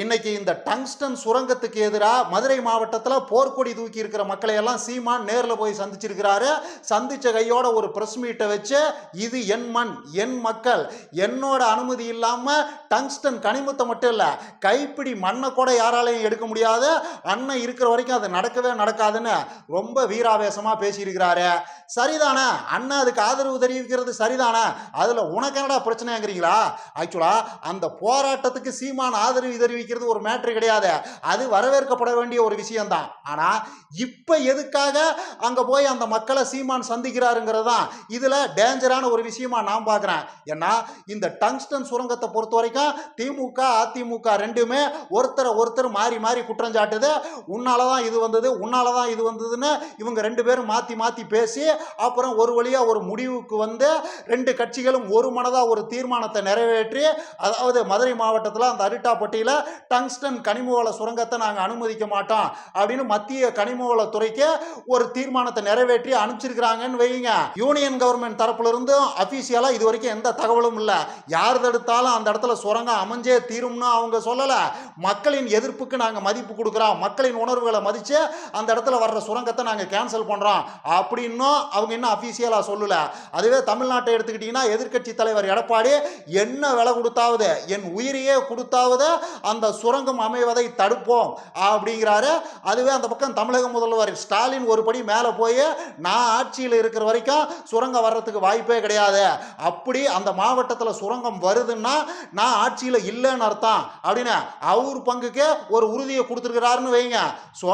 இன்னைக்கு இந்த டங்ஸ்டன் சுரங்கத்துக்கு எதிராக மதுரை மாவட்டத்தில் போர்க்கொடி தூக்கி இருக்கிற மக்களை எல்லாம் சீமான் நேரில் போய் சந்திச்சிருக்கிறாரு. சந்திச்ச கையோட ஒரு பிரஸ் மீட்டை வச்சு இது என் மண் என் மக்கள். என்னோட அனுமதி இல்லாமல் டங்ஸ்டன் கனிமத்தை மட்டும் இல்லை கைப்பிடி மண்ணை கூட யாராலையும் எடுக்க முடியாது. அண்ணன் இருக்கிற வரைக்கும் அது நடக்கவே நடக்காதுன்னு ரொம்ப வீராவேசமாக பேசியிருக்கிறாரு. சரிதானே? அண்ணன் அதுக்கு ஆதரவு தெரிவிக்கிறது சரிதானே? அதில் உனக்கு என்னடா பிரச்சனைங்கிறீங்களா? ஆக்சுவலாக அந்த போராட்டத்துக்கு சீமான் ஆதரவு தெரிவி தெரிவிக்கிறது ஒரு மேட்ரு கிடையாது. அது வரவேற்கப்பட வேண்டிய ஒரு விஷயம்தான். ஆனால் இப்போ எதுக்காக அங்கே போய் அந்த மக்களை சீமான் சந்திக்கிறாருங்கிறது தான் இதில் டேஞ்சரான ஒரு விஷயமா நான் பார்க்குறேன். ஏன்னா இந்த டங்ஸ்டன் சுரங்கத்தை பொறுத்த வரைக்கும் திமுக அதிமுக ரெண்டுமே ஒருத்தரை ஒருத்தர் மாறி மாறி குற்றம் சாட்டுது. உன்னால தான் இது வந்தது உன்னால தான் இது வந்ததுன்னு இவங்க ரெண்டு பேரும் மாற்றி மாற்றி பேசி அப்புறம் ஒரு வழியாக ஒரு முடிவுக்கு வந்து ரெண்டு கட்சிகளும் ஒரு மனதாக ஒரு தீர்மானத்தை நிறைவேற்றி அதாவது மதுரை மாவட்டத்தில் அந்த அரிட்டாப்பட்டியில் டங்ஸ்டன் கனிமவள சுரங்கத்தை நாங்கள் அனுமதிக்க மாட்டோம் அப்படின்னு மத்திய கனிமவள துறைக்கு ஒரு தீர்மானத்தை நிறைவேற்றி அனுப்பிச்சிருக்கிறாங்கன்னு வைங்க. யூனியன் கவர்மெண்ட் தரப்புல அஃபீஷியலாக இது வரைக்கும் எந்த தகவலும் இல்லை. யார் தடுத்தாலும் அந்த இடத்துல சுரங்கம் அமைஞ்சே தீரும்னு அவங்க சொல்லலை. மக்களின் எதிர்ப்புக்கு நாங்கள் மதிப்பு கொடுக்குறோம். மக்களின் உணர்வுகளை மதித்து அந்த இடத்துல வர்ற சுரங்கத்தை நாங்கள் கேன்சல் பண்ணுறோம் அப்படின்னும் அவங்க இன்னும் அஃபீஷியலாக சொல்லலை. அதுவே தமிழ்நாட்டை எடுத்துக்கிட்டிங்கன்னா எதிர்க்கட்சி தலைவர் எடப்பாடி என்ன விலை கொடுத்தாவது என் உயிரையே கொடுத்தாவது அந்த அந்த சுரங்கம் அமைவதை தடுப்போம் அப்படிங்கிறாரு. அதுவே அந்த பக்கம் தமிழக முதல்வர் ஸ்டாலின் ஒரு படி மேலே போய் நான் ஆட்சியில் இருக்கிற வரைக்கும் சுரங்கம் வர்றதுக்கு வாய்ப்பே கிடையாது. அப்படி அந்த மாவட்டத்தில் சுரங்கம் வருதுன்னா நான் ஆட்சியில் இல்லைன்னு அர்த்தம். அப்படின்னு அவர் பங்குக்கு ஒரு உறுதியை கொடுத்துருக்கிறாருன்னு வைங்க. ஸோ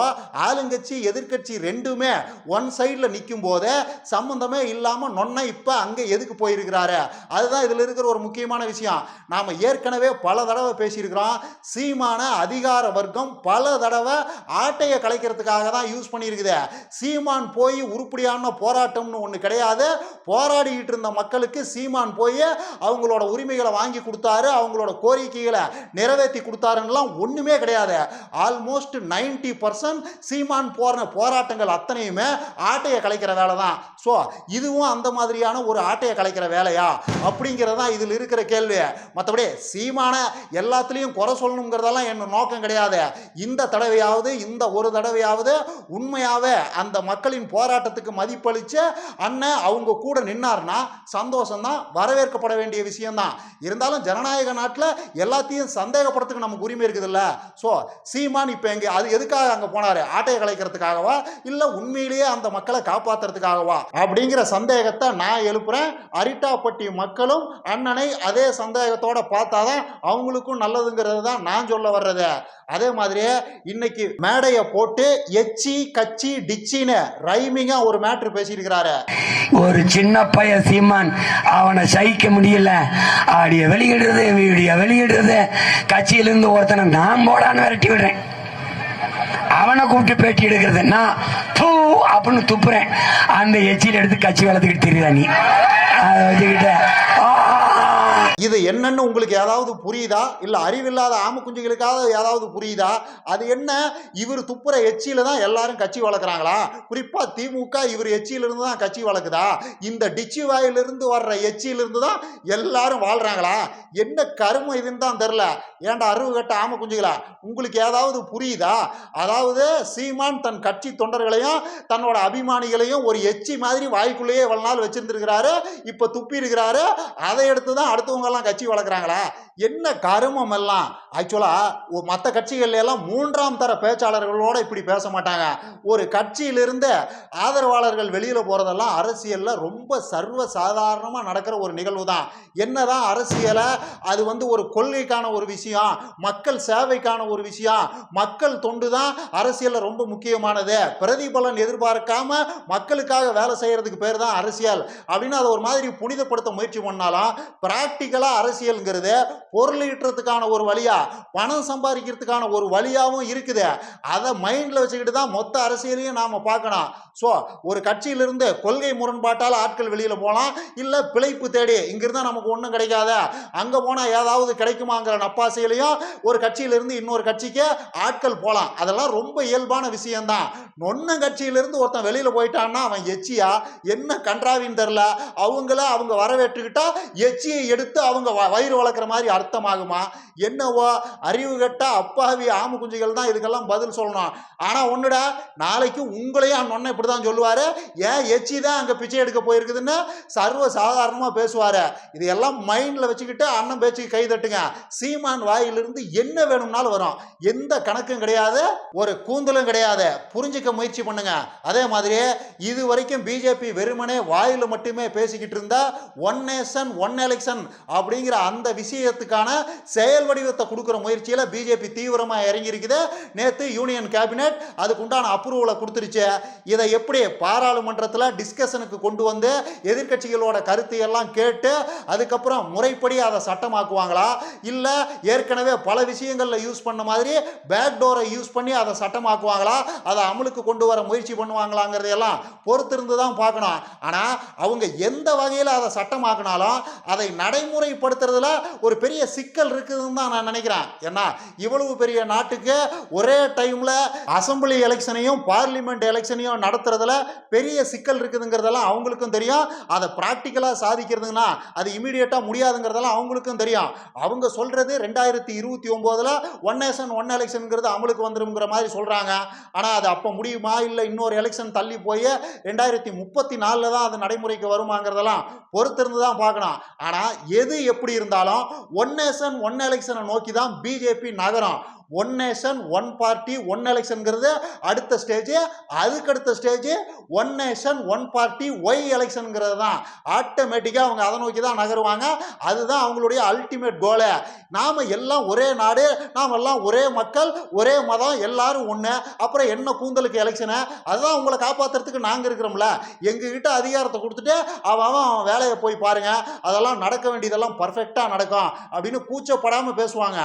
ஆளுங்கட்சி எதிர்க்கட்சி ரெண்டுமே ஒன் சைடில் நிற்கும் போது சம்மந்தமே இல்லாமல் நொன்னை இப்போ அங்கே எதுக்கு போயிருக்கிறாரு? அதுதான் இதில் இருக்கிற ஒரு முக்கியமான விஷயம். நாம் ஏற்கனவே பல தடவை பேசியிருக்கிறோம். சீமான அதிகார வர்க்கம் பல தடவை ஆட்டையை கலைக்கிறதுக்காக தான் யூஸ் பண்ணியிருக்குது. சீமான் போய் உருப்படியான போராட்டம்னு ஒன்று கிடையாது. போராடிக்கிட்டு இருந்த மக்களுக்கு சீமான் போய் அவங்களோட உரிமைகளை வாங்கி கொடுத்தாரு அவங்களோட கோரிக்கைகளை நிறைவேற்றி கொடுத்தாருன்னெலாம் ஒன்றுமே கிடையாது. ஆல்மோஸ்ட் நைன்டி பர்சன்ட் சீமான் போன போராட்டங்கள் அத்தனையுமே ஆட்டையை கலைக்கிற வேலை தான். ஸோ இதுவும் அந்த மாதிரியான ஒரு ஆட்டையை கலைக்கிற வேலையா? அப்படிங்கிறது தான் இதில் இருக்கிற கேள்வி. மற்றபடி சீமான எல்லாத்துலேயும் குறை சொல்லணும்? சொல்லணுங்கிறதெல்லாம் என் நோக்கம் கிடையாது. இந்த தடவையாவது இந்த ஒரு தடவையாவது உண்மையாகவே அந்த மக்களின் போராட்டத்துக்கு மதிப்பளித்து அண்ணன் அவங்க கூட நின்னார்னா சந்தோஷம்தான் வரவேற்கப்பட வேண்டிய விஷயம்தான். இருந்தாலும் ஜனநாயக நாட்டில் எல்லாத்தையும் சந்தேகப்படுறதுக்கு நமக்கு உரிமை இருக்குதுல்ல. ஸோ சீமான் இப்போ எங்கே அது எதுக்காக அங்கே போனார்? ஆட்டையை கலைக்கிறதுக்காகவா? இல்லை உண்மையிலேயே அந்த மக்களை காப்பாற்றுறதுக்காகவா அப்படிங்கிற சந்தேகத்தை நான் எழுப்புறேன். அரிட்டாப்பட்டி மக்களும் அண்ணனை அதே சந்தேகத்தோட பார்த்தாதான் அவங்களுக்கும் நல்லதுங்கிறது தான் நான் சொல்ல வர்றத. அதே மாதிரி இன்னைக்கு மேடையை போட்டு எச்சி கச்சி டிச்சின்னு ரைமிங்கா ஒரு மேட்ரு பேசியிருக்கிறாரு. ஒரு சின்ன பையன் சீமான் அவனை சகிக்க முடியல. ஆடிய வெளியிடுறது வீடியோ வெளியிடுறது கட்சியிலிருந்து ஒருத்தனை நான் போடான்னு விரட்டி விடுறேன். அவனை கூப்பிட்டு பேட்டி எடுக்கிறது நான் தூ அப்படின்னு துப்புறேன். அந்த எச்சியில் எடுத்து கட்சி வளர்த்துக்கிட்டு தெரியுதா நீ? அதை வச்சுக்கிட்ட இது என்னன்னு உங்களுக்கு ஏதாவது புரியுதா? இல்லை அறிவில்லாத ஆம ஏதாவது புரியுதா? அது என்ன? இவர் துப்புற எச்சியில தான் எல்லாரும் கட்சி வளர்க்குறாங்களா? குறிப்பாக திமுக இவர் எச்சியிலிருந்து தான் கட்சி வளர்க்குதா? இந்த டிச்சி வாயிலிருந்து வர்ற எச்சியிலிருந்து தான் எல்லாரும் வாழ்கிறாங்களா என்ன கருமை இதுன்னு தான் தெரில ஏன்டா அருவு கட்ட ஆம குஞ்சுகளா? உங்களுக்கு ஏதாவது புரியுதா? அதாவது சீமான் தன் கட்சி தொண்டர்களையும் தன்னோட அபிமானிகளையும் ஒரு எச்சி மாதிரி வாய்க்குள்ளேயே இவ்வளவு நாள் வச்சிருந்துருக்கிறாரு இப்போ துப்பி இருக்கிறாரு அதை எடுத்து தான் அடுத்தவங்க எல்லாம் கட்சி வளர்க்குறாங்களா? என்ன கருமம் எல்லாம் ஆக்சுவலாக மற்ற கட்சிகள் எல்லாம் மூன்றாம் தர பேச்சாளர்களோட இப்படி பேச மாட்டாங்க. ஒரு கட்சியிலிருந்து ஆதரவாளர்கள் வெளியில் போகிறதெல்லாம் அரசியலில் ரொம்ப சர்வ சாதாரணமாக நடக்கிற ஒரு நிகழ்வு தான் என்னதான் அரசியலை அது வந்து ஒரு கொள்கைக்கான ஒரு விஷயம் மக்கள் சேவைக்கான ஒரு விஷயம் மக்கள் தொண்டு தான் அரசியலில் ரொம்ப முக்கியமானது. பிரதிபலன் எதிர்பார்க்காம மக்களுக்காக வேலை செய்கிறதுக்கு பேர் தான் அரசியல். அப்படின்னு அதை ஒரு மாதிரி புனிதப்படுத்த முயற்சி பண்ணாலும் ப்ராக்டிக்கலாக அரசியலுங்கிறது பொருள் ஈட்டுறதுக்கான ஒரு வழியா பணம் சம்பாதிக்கிறதுக்கான ஒரு வழியாகவும் இருக்குது. அதை மைண்டில் வச்சுக்கிட்டு தான் மொத்த அரசியலையும் நாம் பார்க்கணும். ஸோ ஒரு கட்சியிலிருந்து கொள்கை முரண்பாட்டால் ஆட்கள் வெளியில் போகலாம் இல்லை பிழைப்பு தேடி இங்கிருந்தா நமக்கு ஒன்றும் கிடைக்காத அங்கே போனால் ஏதாவது கிடைக்குமாங்கிற நப்பாசையிலையும் ஒரு கட்சியிலிருந்து இன்னொரு கட்சிக்கு ஆட்கள் போகலாம். அதெல்லாம் ரொம்ப இயல்பான விஷயம்தான். நொன்ன கட்சியிலிருந்து ஒருத்தன் வெளியில் போயிட்டான்னா அவன் எச்சியா? என்ன கன்றாவின்னு தெரில அவங்கள அவங்க வரவேற்றுக்கிட்டா எச்சியை எடுத்து அவங்க வ- வயிறு வளர்க்குற மாதிரி அர்த்தமாகுமா? என்னவோ? அறிவு கெட்ட அப்பாவி ஆமு குஞ்சுகள் தான் இதுக்கெல்லாம் பதில் சொல்லணும். ஆனா ஒண்ணுடா நாளைக்கு உங்களையும் அந்த ஒன்றை இப்படி தான் சொல்லுவாரு. ஏன் எச்சி தான் அங்க பிச்சை எடுக்க போயிருக்குதுன்னு சர்வ சாதாரணமா பேசுவாரு. இது எல்லாம் மைண்ட்ல வச்சுக்கிட்டு அண்ணன் பேச்சுக்கு கை தட்டுங்க. சீமான் வாயிலிருந்து என்ன வேணும்னாலும் வரும். எந்த கணக்கும் கிடையாது ஒரு கூந்தலும் கிடையாது. புரிஞ்சுக்க முயற்சி பண்ணுங்க. அதே மாதிரி இது வரைக்கும் பிஜேபி வெறுமனே வாயில மட்டுமே பேசிக்கிட்டு இருந்தா ஒன் நேஷன் ஒன் எலெக்ஷன் அப்படிங்கிற அந்த விஷயத்துக்கான செயல் வடிவத்தை கொடுக்குற முயற்சியில் பிஜேபி தீவிரமாக இறங்கி இருக்குது யூனியன் கேபினெட் அதுக்குண்டான அப்ரூவலை கொடுத்துருச்சு. இதை எப்படி பாராளுமன்றத்தில் டிஸ்கஷனுக்கு கொண்டு வந்து எதிர்க்கட்சிகளோட கருத்து எல்லாம் கேட்டு அதுக்கப்புறம் முறைப்படி அதை சட்டமாக்குவாங்களா? இல்லை ஏற்கனவே பல விஷயங்களில் யூஸ் பண்ண மாதிரி பேக் டோரை யூஸ் பண்ணி அதை சட்டமாக்குவாங்களா? அதை அமலுக்கு கொண்டு வர முயற்சி பண்ணுவாங்களாங்கிறதையெல்லாம் பொறுத்திருந்து தான் பார்க்கணும். ஆனால் அவங்க எந்த வகையில் அதை சட்டமாக்கினாலும் அதை நடைமுறை நடைமுறைப்படுத்துறதுல ஒரு பெரிய சிக்கல் இருக்குதுன்னு தான் நான் நினைக்கிறேன். ஏன்னா இவ்வளவு பெரிய நாட்டுக்கு ஒரே டைமில் அசம்பிளி எலெக்ஷனையும் பார்லிமெண்ட் எலெக்ஷனையும் நடத்துறதுல பெரிய சிக்கல் இருக்குதுங்கிறதெல்லாம் அவங்களுக்கும் தெரியும். அதை ப்ராக்டிக்கலாக சாதிக்கிறதுங்கன்னா அது இமீடியட்டாக முடியாதுங்கிறதெல்லாம் அவங்களுக்கும் தெரியும். அவங்க சொல்றது ரெண்டாயிரத்தி இருபத்தி ஒம்போதில் ஒன் நேஷன் ஒன் எலெக்ஷனுங்கிறது அமலுக்கு வந்துருங்கிற மாதிரி சொல்கிறாங்க ஆனால் அது அப்போ முடியுமா இல்லை இன்னொரு எலெக்ஷன் தள்ளி போய் ரெண்டாயிரத்தி முப்பத்தி நாலில் தான் அது நடைமுறைக்கு வருமாங்கிறதெல்லாம் பொறுத்திருந்து தான் பார்க்கணும். ஆனால் எது எப்படி இருந்தாலும் ஒன் நேஷன் ஒன் எலெக்ஷனை நோக்கி தான் பிஜேபி நகரம். One nation one party one எலெக்ஷனுங்கிறது அடுத்த ஸ்டேஜ் அதுக்கடுத்த stage one nation one party Y எலெக்ஷனுங்கிறது தான். ஆட்டோமேட்டிக்காக அவங்க அதை நோக்கி தான் நகருவாங்க. அதுதான் அவங்களுடைய அல்டிமேட் கோலு நாம் எல்லாம் ஒரே நாடு நாம் எல்லாம் ஒரே மக்கள் ஒரே மதம் எல்லாரும் ஒன்று அப்புறம் என்ன கூந்தலுக்கு எலெக்ஷனு அதுதான் உங்களை காப்பாற்றுறதுக்கு நாங்கள் இருக்கிறோம்ல. எங்ககிட்ட அதிகாரத்தை கொடுத்துட்டு அவன் அவன் அவன் வேலையை போய் பாருங்க. அதெல்லாம் நடக்க வேண்டியதெல்லாம் பர்ஃபெக்டாக நடக்கும் அப்படின்னு கூச்சப்படாமல் பேசுவாங்க.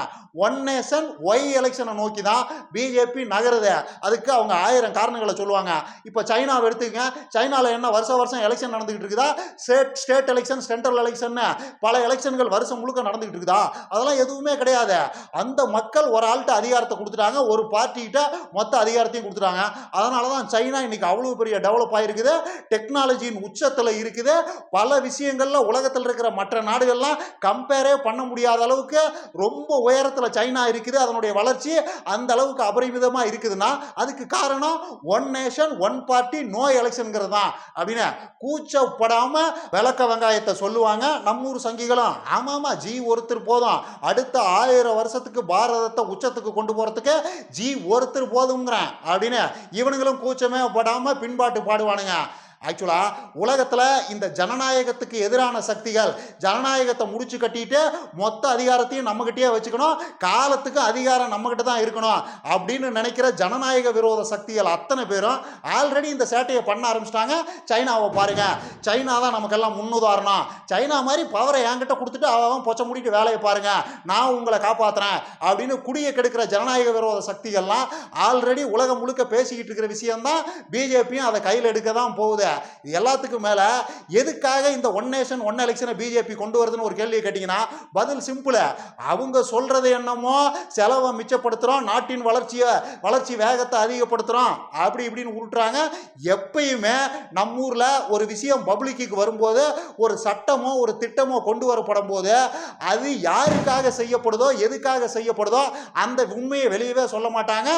ஒன் நேஷன் ஒய் எலெக்ஷனை நோக்கி தான் பிஜேபி நகருது. அதுக்கு அவங்க ஆயிரம் காரணங்களை சொல்லுவாங்க. இப்போ சைனாவை எடுத்துக்கங்க. சைனாவில் என்ன வருஷம் வருஷம் எலெக்ஷன் நடந்துகிட்டு இருக்குதா? State state election central election பல எலெக்ஷன்கள் வருஷம் முழுக்க நடந்துகிட்டு இருக்குதா? அதெல்லாம் எதுவுமே கிடையாது. அந்த மக்கள் ஒரு ஆள்கிட்ட அதிகாரத்தை கொடுத்துட்டாங்க. ஒரு பார்ட்டிகிட்ட மொத்த அதிகாரத்தையும் கொடுத்துட்டாங்க. அதனால தான் சைனா இன்னைக்கு அவ்வளோ பெரிய டெவலப் ஆகிருக்குது டெக்னாலஜியின் உச்சத்தில் இருக்குது. பல விஷயங்கள்ல உலகத்தில் இருக்கிற மற்ற நாடுகள்லாம் கம்பேரே பண்ண முடியாத அளவுக்கு ரொம்ப உயரத்தில் சைனா இருக்குது. அதனுடைய வளர்ச்சி அந்த அளவுக்கு அபரிமிதமாக இருக்குதுன்னா அதுக்கு காரணம் one nation one party no எலெக்ஷனுங்கிறது தான். அப்படின்னு கூச்சப்படாமல் விளக்க வெங்காயத்தை சொல்லுவாங்க நம்மூர் சங்கிகளும். ஆமாமா ஜி ஒருத்தர் போதும். அடுத்த ஆயிரம் வருஷத்துக்கு பாரதத்தை உச்சத்துக்கு கொண்டு போகிறதுக்கு ஜி ஒருத்தர் போதுங்கிறேன் அப்படின்னு இவனுங்களும் கூச்சமே படாமல் பின்பாட்டு பாடுவானுங்க. ஆக்சுவலாக உலகத்தில் இந்த ஜனநாயகத்துக்கு எதிரான சக்திகள் ஜனநாயகத்தை முடிச்சு கட்டிட்டு மொத்த அதிகாரத்தையும் நம்மகிட்டயே வச்சுக்கணும் காலத்துக்கு அதிகாரம் நம்மகிட்ட தான் இருக்கணும் அப்படின்னு நினைக்கிற ஜனநாயக விரோத சக்திகள் அத்தனை பேரும் ஆல்ரெடி இந்த சேட்டையை பண்ண ஆரம்பிச்சிட்டாங்க. சைனாவை பாருங்கள் சைனா தான் நமக்கெல்லாம் முன்னுதாரணம். சைனா மாதிரி பவரை என்கிட்ட கொடுத்துட்டு அவன் பொச்ச முடிட்டு வேலையை பாருங்கள் நான் உங்களை காப்பாற்றுறேன் அப்படின்னு குடியை கெடுக்கிற ஜனநாயக விரோத சக்திகள்லாம் ஆல்ரெடி உலகம் முழுக்க பேசிக்கிட்டு இருக்கிற விஷயம்தான். பிஜேபியும் அதை கையில் எடுக்க தான் போகுது. இது எல்லாத்துக்கும் மேலே எதுக்காக இந்த ஒன் நேஷன் ஒன் எலெக்ஷனை பிஜேபி கொண்டு வருதுன்னு ஒரு கேள்வியை கேட்டிங்கன்னா பதில் சிம்பிள் அவங்க சொல்றது என்னமோ செலவை மிச்சப்படுத்துகிறோம் நாட்டின் வளர்ச்சியை வளர்ச்சி வேகத்தை அதிகப்படுத்துகிறோம் அப்படி இப்படின்னு உருட்டுறாங்க. எப்பயுமே நம்ம ஊரில் ஒரு விஷயம் பப்ளிக்கு வரும்போது ஒரு சட்டமோ ஒரு திட்டமோ கொண்டு வரப்படும் போது அது யாருக்காக செய்யப்படுதோ எதுக்காக செய்யப்படுதோ அந்த உண்மையை வெளியவே சொல்ல மாட்டாங்க.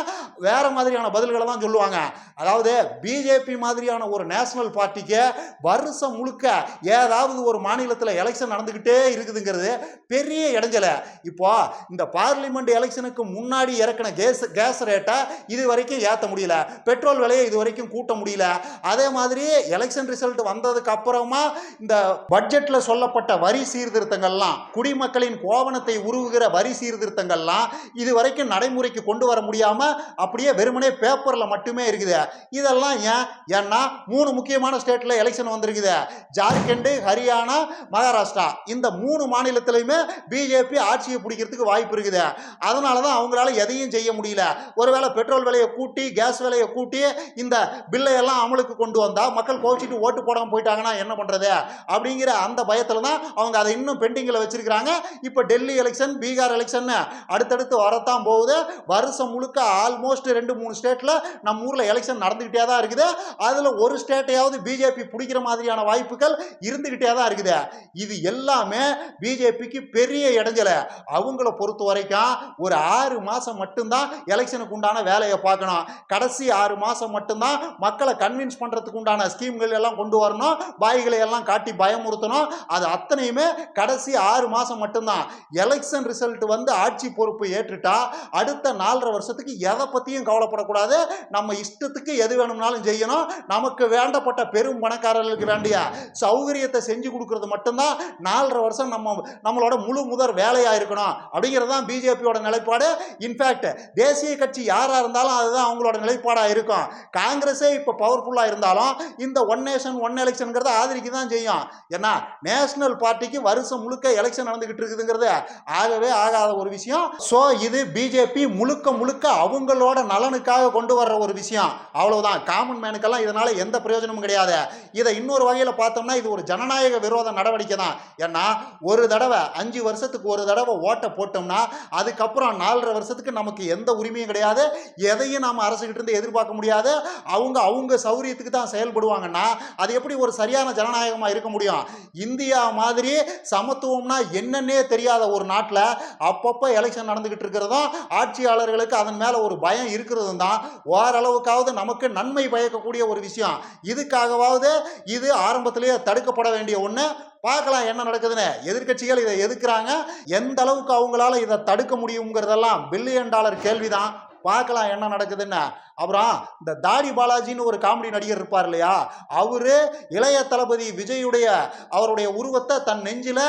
வேற மாதிரியான பதில்களை தான் சொல்லுவாங்க. அதாவது பிஜேபி மாதிரியான ஒரு நேஷனல் பார்ட்டிக்கு வருஷம் முழுக்க ஏதாவது ஒரு மாநிலத்தில் எலெக்ஷன் நடந்துக்கிட்டே இருக்குதுங்கிறது பெரிய இடைஞ்சலை. இப்போ இந்த பார்லிமெண்ட் எலெக்ஷனுக்கு முன்னாடி இறக்கின கேஸ் கேஸ் ரேட்டை இது வரைக்கும் ஏற்ற முடியல. பெட்ரோல் விலையை இது வரைக்கும் கூட்ட முடியல. அதே மாதிரி எலெக்ஷன் ரிசல்ட் வந்ததுக்கு அப்புறமா இந்த பட்ஜெட்ல சொல்லப்பட்ட வரி சீர்திருத்தங்கள்லாம் குடிமக்களின் கோவணத்தை உருவுகிற வரி சீர்திருத்தங்கள்லாம் இது வரைக்கும் நடைமுறைக்கு கொண்டு வர முடியாம அப்படியே வெறுமனே பேப்பர்ல மட்டுமே இருக்குது. இதெல்லாம் ஏன்? ஏன்னா மூணு முக்கியமான ஸ்டேட்ல எலெக்ஷன் வந்திருக்குது. ஜார்க்கண்டு ஹரியானா மகாராஷ்டிரா. இந்த மூணு மாநிலத்திலையுமே பிஜேபி ஆட்சியை பிடிக்கிறதுக்கு வாய்ப்பு இருக்குது. அதனால தான் அவங்களால எதையும் செய்ய முடியல. ஒருவேளை பெட்ரோல் விலையை கூட்டி கேஸ் விலையை கூட்டி இந்த பில்லை எல்லாம் அமலுக்கு கொண்டு வந்தால் மக்கள் கோவிச்சிட்டு ஓட்டு போடாமல் போயிட்டாங்கன்னா என்ன பண்றது? அப்படிங்கிற அந்த பயத்தில் தான் அவங்க அதை இன்னும் பெண்டிங்கில் வச்சிருக்கிறாங்க. இப்போ டெல்லி எலெக்ஷன் பீகார் எலெக்ஷன் அடுத்தடுத்து வரத்தான் போகுது. வருஷம் முழுக்க ஆல்மோஸ்ட் ரெண்டு மூணு ஸ்டேட்டில் நம்ம ஊரில் எலெக்ஷன் நடந்துக்கிட்டே தான் இருக்குது. அதில் ஒரு ஸ்டேட்டை சீட்டையாவது பிஜேபி பிடிக்கிற மாதிரியான வாய்ப்புகள் இருந்துக்கிட்டே தான் இருக்குது. இது எல்லாமே பிஜேபிக்கு பெரிய இடைஞ்சலை. அவங்கள பொறுத்த வரைக்கும் ஒரு ஆறு மாதம் மட்டும்தான் எலெக்ஷனுக்கு உண்டான வேலையை பார்க்கணும். கடைசி ஆறு மாதம் மட்டும்தான் மக்களை கன்வின்ஸ் பண்ணுறதுக்கு உண்டான ஸ்கீம்கள் எல்லாம் கொண்டு வரணும். பாய்களை எல்லாம் காட்டி பயமுறுத்தணும். அது அத்தனையுமே கடைசி ஆறு மாதம் மட்டும்தான். எலெக்ஷன் ரிசல்ட் வந்து ஆட்சி பொறுப்பு ஏற்றுட்டா அடுத்த நாலரை வருஷத்துக்கு எதை பற்றியும் கவலைப்படக்கூடாது. நம்ம இஷ்டத்துக்கு எது வேணும்னாலும் செய்யணும். நமக்கு வேண்ட ஏகப்பட்ட பெரும் பணக்காரர்களுக்கு வேண்டிய சௌகரியத்தை செஞ்சு கொடுக்கறது மட்டும்தான் நாலரை வருஷம் நம்ம நம்மளோட முழு முதற் வேலையாக இருக்கணும். அப்படிங்கிறது தான் பிஜேபியோட நிலைப்பாடு. இன்ஃபேக்ட் தேசிய கட்சி யாராக இருந்தாலும் அதுதான் அவங்களோட நிலைப்பாடாக இருக்கும். காங்கிரஸே இப்போ பவர்ஃபுல்லா இருந்தாலும் இந்த ஒன் நேஷன் ஒன் எலெக்ஷனுங்கிறத ஆதரிக்க தான் செய்யும். ஏன்னா நேஷனல் பார்ட்டிக்கு வருஷம் முழுக்க எலெக்ஷன் நடந்துகிட்டு இருக்குதுங்கிறது ஆகவே ஆகாத ஒரு விஷயம். ஸோ இது பிஜேபி முழுக்க முழுக்க அவங்களோட நலனுக்காக கொண்டு வர்ற ஒரு விஷயம். அவ்வளவுதான். காமன் மேனுக்கெல்லாம் இதனால எந்த பிரயோஜனம் பிரயோஜனமும் கிடையாது. இதை இன்னொரு வகையில் பார்த்தோம்னா இது ஒரு ஜனநாயக விரோத நடவடிக்கை தான். ஏன்னா ஒரு தடவை அஞ்சு வருஷத்துக்கு ஒரு தடவை ஓட்டை போட்டோம்னா அதுக்கப்புறம் நாலரை வருஷத்துக்கு நமக்கு எந்த உரிமையும் கிடையாது. எதையும் நாம் அரசுகிட்ட இருந்து எதிர்பார்க்க முடியாது. அவங்க அவங்க சௌரியத்துக்கு தான் செயல்படுவாங்கன்னா அது எப்படி ஒரு சரியான ஜனநாயகமாக இருக்க முடியும்? இந்தியா மாதிரி சமத்துவம்னா என்னன்னே தெரியாத ஒரு நாட்டில் அப்பப்போ எலெக்ஷன் நடந்துகிட்டு இருக்கிறதும் ஆட்சியாளர்களுக்கு அதன் மேலே ஒரு பயம் இருக்கிறதும் தான் ஓரளவுக்காவது நமக்கு நன்மை பயக்கக்கூடிய ஒரு விஷயம். இது இதுக்காகவாவது இது ஆரம்பத்திலேயே தடுக்கப்பட வேண்டிய ஒன்று பார்க்கலாம் என்ன நடக்குதுன்னு. எதிர்க்கட்சிகள் இதை எதுக்குறாங்க? எந்த அளவுக்கு அவங்களால இதை தடுக்க முடியுங்கிறதெல்லாம் பில்லியன் டாலர் கேள்விதான். பார்க்கலாம் என்ன நடக்குதுன்னு. அப்புறம் இந்த தாடி பாலாஜின்னு ஒரு காமெடி நடிகர் இருப்பார் இல்லையா? அவரு இளைய தளபதி விஜயுடைய அவருடைய உருவத்தை தன் நெஞ்சில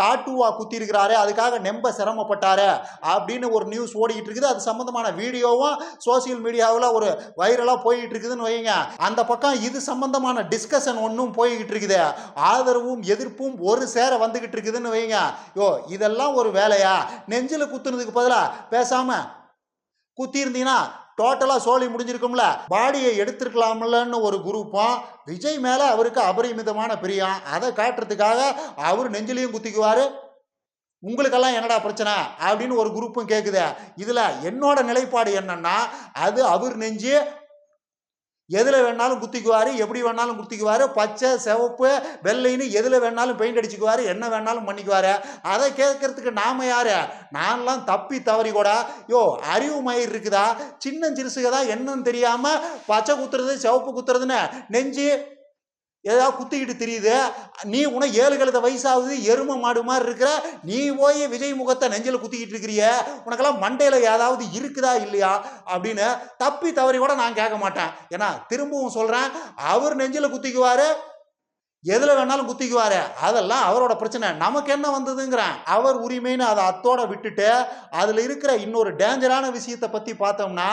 டாட்டூவா குத்திருக்கிறாரு அதுக்காக நெம்ப சிரமப்பட்டாரு அப்படின்னு ஒரு நியூஸ் ஓடிக்கிட்டு இருக்குது. அது சம்பந்தமான வீடியோவும் சோசியல் மீடியாவில் ஒரு வைரலாக போய்கிட்டு இருக்குதுன்னு வைங்க. அந்த பக்கம் இது சம்பந்தமான டிஸ்கஷன் ஒன்றும் போய்கிட்டு இருக்குது. ஆதரவும் எதிர்ப்பும் ஒரு சேர வந்துகிட்டு இருக்குதுன்னு வைங்க. யோ இதெல்லாம் ஒரு வேலையா? நெஞ்சில் குத்துனதுக்கு பதிலாக பேசாம குத்திருந்தீங்கன்னா டோட்டலாக சோலி முடிஞ்சிருக்கும்ல. பாடியை எடுத்திருக்கலாம்லன்னு ஒரு குரூப்பும் விஜய் மேலே அவருக்கு அபரிமிதமான பிரியம். அதை காட்டுறதுக்காக அவர் நெஞ்சிலையும் குத்திக்குவார். உங்களுக்கெல்லாம் என்னடா பிரச்சனை? அப்படின்னு ஒரு குரூப்பும் கேட்குது இதில் என்னோட நிலைப்பாடு என்னன்னா அது அவர் நெஞ்சு எதில் வேணாலும் குத்திக்குவார் எப்படி வேணாலும் குத்திக்குவார் பச்சை சிவப்பு வெள்ளைன்னு எதில் வேணாலும் பெயிண்ட் அடிச்சுக்குவார் என்ன வேணாலும் பண்ணிக்குவார். அதை கேட்கறதுக்கு நாம யார்? நான்லாம் தப்பி தவறி கூட யோ அறிவு மயிர் இருக்குதா? சின்ன சிறுசுக தான் என்னன்னு தெரியாமல் பச்சை குத்துறது சிவப்பு குத்துறதுன்னு நெஞ்சு ஏதாவது குத்திக்கிட்டு தெரியுது நீ உன ஏழு கழுத வயசாகுது எரும மாடு மாதிரி இருக்கிற நீ போய் விஜய் முகத்தை நெஞ்சில் குத்திக்கிட்டு இருக்கிறிய உனக்கெல்லாம் மண்டையில் ஏதாவது இருக்குதா இல்லையா அப்படின்னு தப்பி தவறி கூட நான் கேட்க மாட்டேன். ஏன்னா திரும்பவும் சொல்கிறேன் அவர் நெஞ்சில் குத்திக்குவார் எதில் வேணாலும் குத்திக்குவார். அதெல்லாம் அவரோட பிரச்சனை. நமக்கு என்ன வந்ததுங்கிறேன். அவர் உரிமைன்னு அதை அத்தோட விட்டுட்டு அதில் இருக்கிற இன்னொரு டேஞ்சரான விஷயத்தை பற்றி பார்த்தோம்னா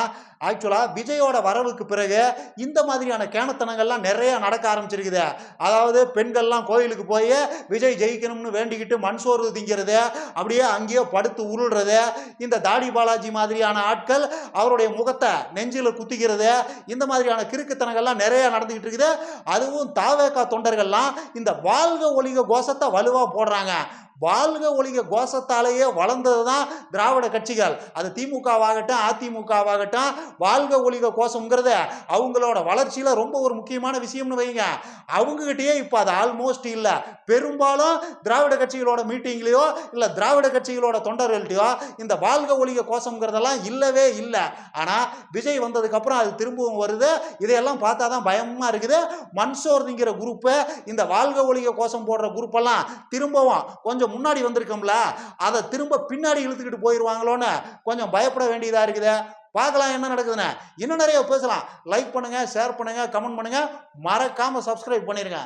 ஆக்சுவலாக விஜயோட வரவுக்கு பிறகு இந்த மாதிரியான கேனத்தனங்கள்லாம் நிறைய நடக்க ஆரம்பிச்சிருக்குது. அதாவது பெண்கள்லாம் கோயிலுக்கு போய் விஜய் ஜெயிக்கணும்னு வேண்டிக்கிட்டு மண் சோறு திங்கிறது அப்படியே அங்கேயே படுத்து உருள்றது இந்த தாடி பாலாஜி மாதிரியான ஆட்கள் அவருடைய முகத்தை நெஞ்சில் குத்திக்கிறது இந்த மாதிரியான கிறுக்குத்தனங்கள்லாம் நிறைய நடந்துக்கிட்டு இருக்குது. அதுவும் தாவேக்கா தொண்டர்கள்லாம் இந்த வாழ்க ஒழிக கோஷத்தை வலுவாக போடுறாங்க. வாழ்க ஒளிக கோஷத்தாலேயே வளர்ந்தது தான் திராவிட கட்சிகள். அது திமுகவாகட்டும் அதிமுகவாகட்டும் வாழ்க ஒளிக கோஷங்கிறத அவங்களோட வளர்ச்சியில் ரொம்ப ஒரு முக்கியமான விஷயம்னு வைங்க. அவங்ககிட்டயே இப்போ அது ஆல்மோஸ்ட் இல்லை. பெரும்பாலும் திராவிட கட்சிகளோட மீட்டிங்லேயோ இல்லை திராவிட கட்சிகளோட தொண்டர்கள்ட்டையோ இந்த வாழ்க ஒளிக கோஷங்கிறதெல்லாம் இல்லவே இல்லை. ஆனால் விஜய் வந்ததுக்கப்புறம் அது திரும்பவும் வருது. இதையெல்லாம் பார்த்தா தான் பயமாக இருக்குது. மன்சோர்திங்கிற குரூப்பு இந்த வாழ்க ஒளிக கோஷம் போடுற குரூப்பெல்லாம் திரும்பவும் கொஞ்சம் முன்னாடி வந்திருக்கோம்ல அதை திரும்ப பின்னாடி இழுத்துக்கிட்டு போயிடுவாங்களோன்னு கொஞ்சம் பயப்பட வேண்டியதாக இருக்குது. பார்க்கலாம் என்ன நடக்குதுன்னு. இன்னும் நிறைய பேசலாம். லைக் பண்ணுங்கள் ஷேர் பண்ணுங்கள் கமெண்ட் பண்ணுங்கள் மறக்காமல் சப்ஸ்கிரைப் பண்ணிடுங்க